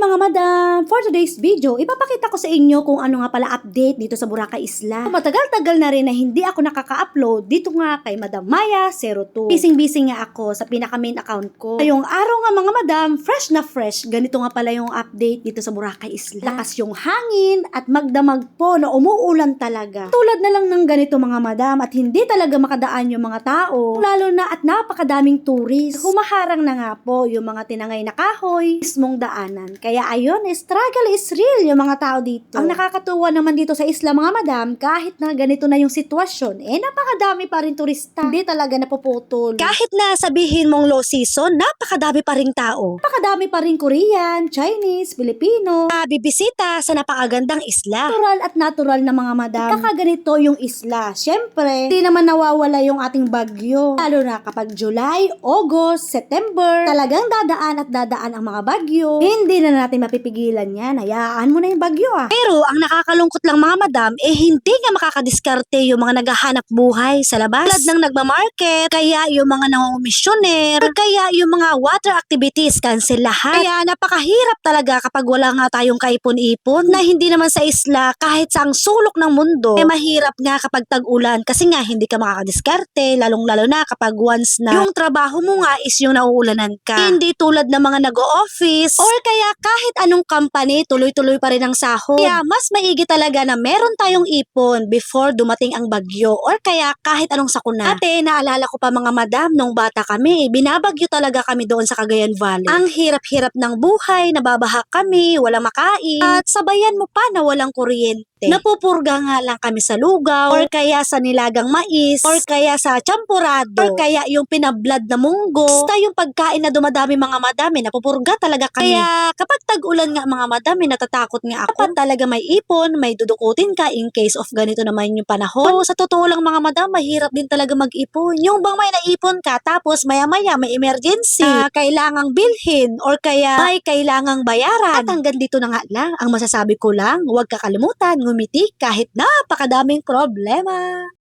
mga madam! For today's video, ipapakita ko sa inyo kung ano nga pala update dito sa Boracay Isla. Matagal-tagal na rin na hindi ako nakaka-upload dito nga kay Madam Maya 02. Busy-busy nga ako sa pinaka main account ko. Ngayong araw nga mga madam, fresh na fresh, ganito nga pala yung update dito sa Boracay Isla. Lakas yung hangin at magdamag po na umuulan talaga. Tulad na lang ng ganito mga madam at hindi talaga makadaan yung mga tao, lalo na at napakadaming tourist. Humaharang na nga po yung mga tinangay na kahoy, mismong daanan. Kaya ayun, struggle is real yung mga tao dito. Ang nakakatuwa naman dito sa isla mga madam, kahit na ganito na yung sitwasyon, eh napakadami pa rin turista. Hindi talaga napuputol. Kahit na sabihin mong low season, napakadami pa ring tao. Napakadami pa rin Korean, Chinese, Filipino, Na bibisita sa napakagandang isla. natural at natural na mga madam. Kakaganito yung isla. Siyempre, hindi naman nawawala yung ating bagyo. Lalo na kapag July, August, September, talagang dadaan at dadaan ang mga bagyo. Hindi na natin mapipigilan yan. Hayaan mo na yung bagyo ah. Pero ang nakakalungkot lang mga madam, eh hindi nga makakadiskarte yung mga naghahanap buhay sa labas. Tulad ng nagmamarket, kaya yung mga nangungumisyoner, kaya yung mga water activities cancel lahat. Kaya napakahirap talaga kapag wala nga tayong kaipon-ipon na hindi naman sa isla kahit sa ang sulok ng mundo, eh mahirap nga kapag tag-ulan kasi nga hindi ka makakadiskarte, lalong-lalo na kapag once na yung trabaho mo nga is yung nauulanan ka. Hindi tulad ng mga nag-o-office or kaya kahit anong company, tuloy-tuloy pa rin ang sahod. Kaya mas maigi talaga na meron tayong ipon before dumating ang bagyo or kaya kahit anong sakuna. Ate, naalala ko pa mga madam, nung bata kami, binabagyo talaga kami doon sa Cagayan Valley. Ang hirap-hirap ng buhay, nababaha kami, walang makain, at sabayan mo pa na walang kuryente. Napupurga nga lang kami sa lugaw, or kaya sa nilagang mais, or kaya sa champurado, or kaya yung pinablad na munggo. Basta yung pagkain na dumadami mga madami, napupurga talaga kami. Kaya kapag tag-ulan nga mga madami, natatakot nga ako. Dapat talaga may ipon, may dudukutin ka in case of ganito naman yung panahon. So, sa totoo lang mga madam, mahirap din talaga mag-ipon. Yung bang may naipon ka, tapos maya-maya may emergency, ah, kailangang bilhin, or kaya may kailangang bayaran. At hanggang dito na nga lang, ang masasabi ko lang, huwag kakalimutan, ngumiti kahit napakadaming problema.